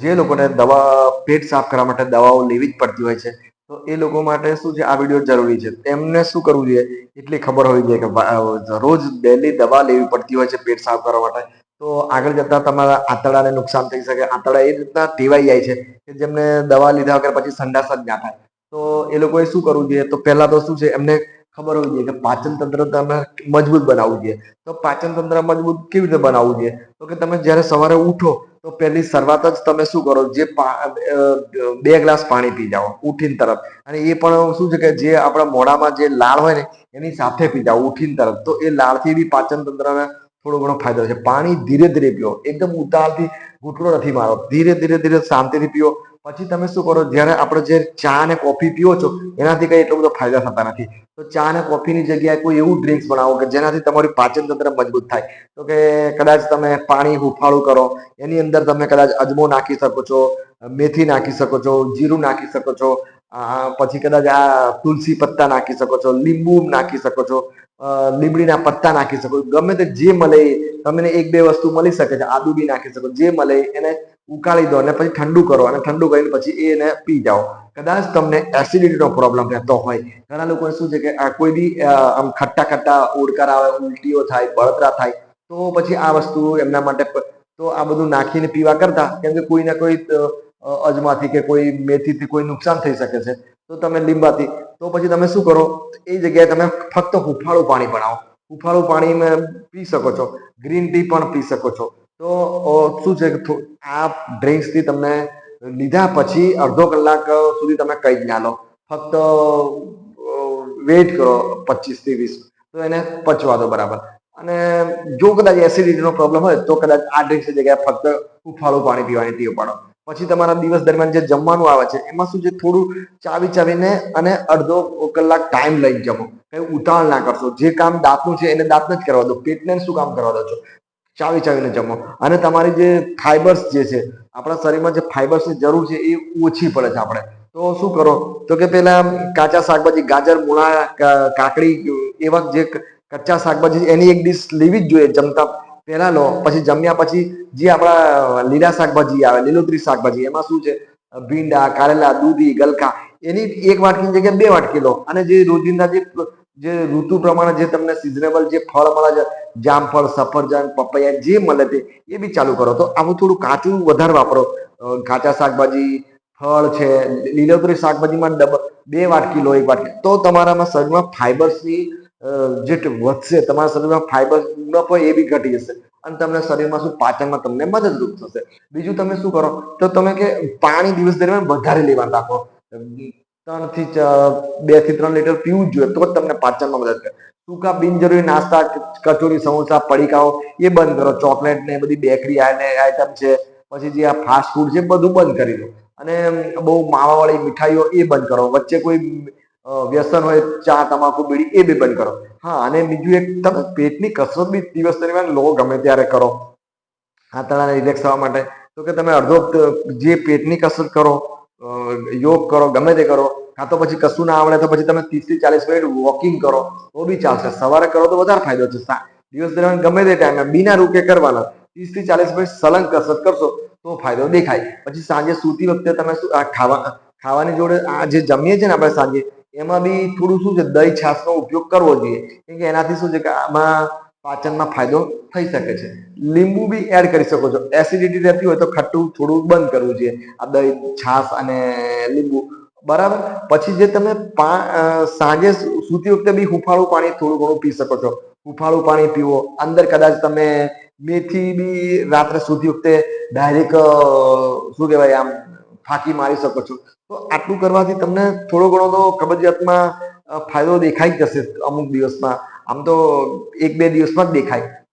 જે લોકોને દવા, પેટ સાફ કરવા માટે દવાઓ લેવી જ પડતી હોય છે, તો એ લોકો માટે શું છે, આ વીડિયો જરૂરી છે. એમને શું કરવું જોઈએ? એટલી ખબર હોવી જોઈએ કે રોજ ડેલી દવા લેવી પડતી હોય છે, પેટ સાફ કરવા માટે. તો આગળ જતા તમારા આંતરડાને નુકસાન થઈ શકે. આંતરડા એ રીતના ટેવાઈ જાય છે કે જેમને દવા લીધા વગર પછી સંડાસ જ ના થાય. તો એ લોકોએ શું કરવું જોઈએ? તો પહેલા તો શું છે, એમને ખબર હોવી જોઈએ કે પાચન તંત્ર તમે મજબૂત બનાવવું જોઈએ. તો પાચન તંત્ર મજબૂત કેવી રીતે બનાવવું જોઈએ? તો કે તમે જ્યારે સવારે ઉઠો, તો પહેલી શરૂઆત જ તમે શું કરો? જે બે ગ્લાસ પાણી પી જાઓ ઉઠીને તરત. અને એ પણ શું છે કે જે આપણા મોઢામાં જે લાળ હોય ને, એની સાથે પી જાઓ ઉઠીને તરત. તો એ લાળથી બી પાચન તંત્રને થોડો ઘણો ફાયદો છે. પાણી ધીરે ધીરે પીઓ. એકદમ ઉતાળથી ઘૂંટડો નથી મારો ધીરે ધીરે ધીરે શાંતિથી પીઓ. પછી તમે શું કરો, જ્યારે આપણે જે ચા અને કોફી પીઓ છો, એનાથી કઈ એટલો બધો ફાયદા થતા નથી. તો ચા અને કોફીની જગ્યાએ કોઈ એવું ડ્રિંક્સ બનાવો કે જેનાથી તમારું પાચન તંત્ર મજબૂત થાય. તો કે કદાચ તમે પાણી હુફાળું કરો, એની અંદર તમે કદાચ અજમો નાખી શકો છો, મેથી નાખી શકો છો, જીરું નાખી શકો છો પછી કદાચ આ તુલસી પત્તા નાખી શકો છો, લીંબુ નાખી શકો છો લીમડીના પત્તા નાખી શકો ગમે તે જે મળે, તમને એક બે વસ્તુ મળી શકે છે આદુ બી નાખી શકો જે મળે, એને ઉકાળી દો અને પછી ઠંડુ કરો અને ઠંડુ કરીને પછી એને પી જાઓ. કદાચ તમને એસિડિટીનો પ્રોબ્લેમ રહેતો હોય. ઘણા લોકો શું છે કે કોઈ બી આમ ખટ્ટા ખટ્ટા ઓડકાર આવે, ઉલટીઓ થાય, બળતરા થાય, તો પછી આ વસ્તુ એમના માટે તો આ બધું નાખીને પીવા કરતા, કેમ કે કોઈ ના કોઈ અજમાથી કે કોઈ મેથીથી કોઈ નુકસાન થઈ શકે છે, તો તમે લીંબાથી, તો પછી તમે શું કરો, એ જગ્યાએ તમે ફક્ત હુફાળું પાણી બનાવો. હુફાળું પાણી પી શકો છો. ગ્રીન ટી પણ પી શકો છો. તો શું છે કે ડ્રિંક્સ આ ડ્રિંક્સથી તમને લીધા પછી અડધો કલાક સુધી તમે કંઈ જ ના લો. ફક્ત વેઇટ કરો પચીસથી વીસ. તો એને પચવા દો બરાબર. અને જો કદાચ એસિડિટીનો પ્રોબ્લેમ હોય તો કદાચ આ ડ્રિંક્સની જગ્યાએ ફક્ત ઉફાળું પાણી પીવાની ટેવ પાડો. પછી તમારા દિવસ દરમિયાન જે જમવાનું આવે છે, એમાં શું છે, થોડું ચાવી ચાવીને અને અડધો કલાક ટાઈમ લઈને જમો. કઈ ઉતાવળ ના કરશો. જે કામ દાંતનું છે એને દાંત જ કરવા દો. પેટને શું કામ કરવા દો છો? ચાવી ચાવીને જમો. અને તમારી જે ફાઈબર્સ જે છે, આપણા શરીરમાં જે ફાઈબર્સની જરૂર છે એ ઓછી પડે છે આપણે. તો શું કરો? તો કે પેલા કાચા શાકભાજી, ગાજર, મૂળા કાકડી એવા જે કચ્ચા શાકભાજી એની એક ડીશ લેવી જ જોઈએ જમતા. પહેલા લો, પછી જમ્યા પછી જે આપણા લીલા શાકભાજી આવે, લીલોતરી શાકભાજી, એમાં શું છે? ભીંડા, કારેલા, દૂધી, ગલકા, એની એક વાટકીની જગ્યાએ બે વાટકી લો. અને જે રોજિંદા જે જે ઋતુ પ્રમાણે જે તમને સિઝનેબલ જે ફળ મળે છે જામફળ સફરજન, પપૈયા, જે મળે તે, એ બી ચાલુ કરો. તો આવું થોડું કાચું વધારે વાપરો. કાચા શાકભાજી, ફળ છે, લીલોતરી શાકભાજીમાં બે વાટકી લો, એક વાટકી. તો તમારામાં શરીરમાં ફાઈબર્સની જે વધશે, તમારા શરીરમાં ફાઈબર ઉણપ હોય એ બી ઘટી જશે. અને તમને શરીરમાં શું પાચનમાં તમને મદદરૂપ થશે. બીજું તમે શું કરો? તો તમે કે પાણી દિવસ દરમિયાન વધારે લેવાનું રાખો. ત્રણથી બેથી ત્રણ લીટર પીવું જ જોઈએ, તો જ તમને પાચનમાં મદદ કરે. સૂકા બિનજરૂરી નાસ્તા, કચોરી, સમોસા, પડીકાઓ, એ બંધ કરો. ચોકલેટ ને બધી બેકરી આઈટમ છે, પછી જે આ ફાસ્ટ ફૂડ છે બધું બંધ કરી દો. અને બહુ માવાવાળી મીઠાઈઓ એ બંધ કરો. વચ્ચે કોઈ વ્યસન હોય, ચા, તમાકુ, બીડી, એ બી બંધ કરો. હા, અને બીજું એક, તમે પેટની કસરત બી દિવસ દરમિયાન લો, ગમે ત્યારે કરો. આંતરડાને રિલેક્સ થવા માટે. તો કે તમે અડધો, જે પેટની કસરત કરો યોગ કરો, ગમે તે કરો. કાં તો પછી કશું ના આવડે તો પછી તમે ત્રીસથી ચાલીસ મિનિટ વોકિંગ કરો, તો બી ચાલશે. સવારે કરો તો વધારે ફાયદો છે દિવસ દરમિયાન ગમે તે ટાઈમે બીના રૂકે કરવાના, ત્રીસથી ચાલીસ મિનિટ સલંગ કસરત કરશો, તો ફાયદો દેખાય. પછી સાંજે સૂતી વખતે તમે શું ખાવા, ખાવાની જોડે આ જે જમીએ છીએ ને આપણે સાંજે, એમાં બી થોડું શું છે, દહીં છાશનો ઉપયોગ કરવો જોઈએ. કેમ કે એનાથી શું છે કે આમાં પાચનમાં ફાયદો થઈ શકે છે. લીંબુ બી એડ કરી શકો છો. એસિડિટી રહેતી હોય તો ખટ્ટું થોડું બંધ કરવું જોઈએ. આ દહીં, છાશ અને લીંબુ. બરાબર? પછી જે તમે સાંજે સૂતી વખતે બી હુંફાળું પાણી થોડું ઘણું પી શકો છો. હુંફાળું પાણી પીવો. અંદર કદાચ તમે મેથી બી રાત્રે સૂતી વખતે ડાયરેક્ટ શું કહેવાય આમ, ફાંકી મારી શકો છો. તો આટલું કરવાથી તમને થોડો ઘણો તો કબજિયાતમાં ફાયદો દેખાઈ જ જશે અમુક દિવસમાં. આમ તો એક બે દિવસમાં જ દેખાય.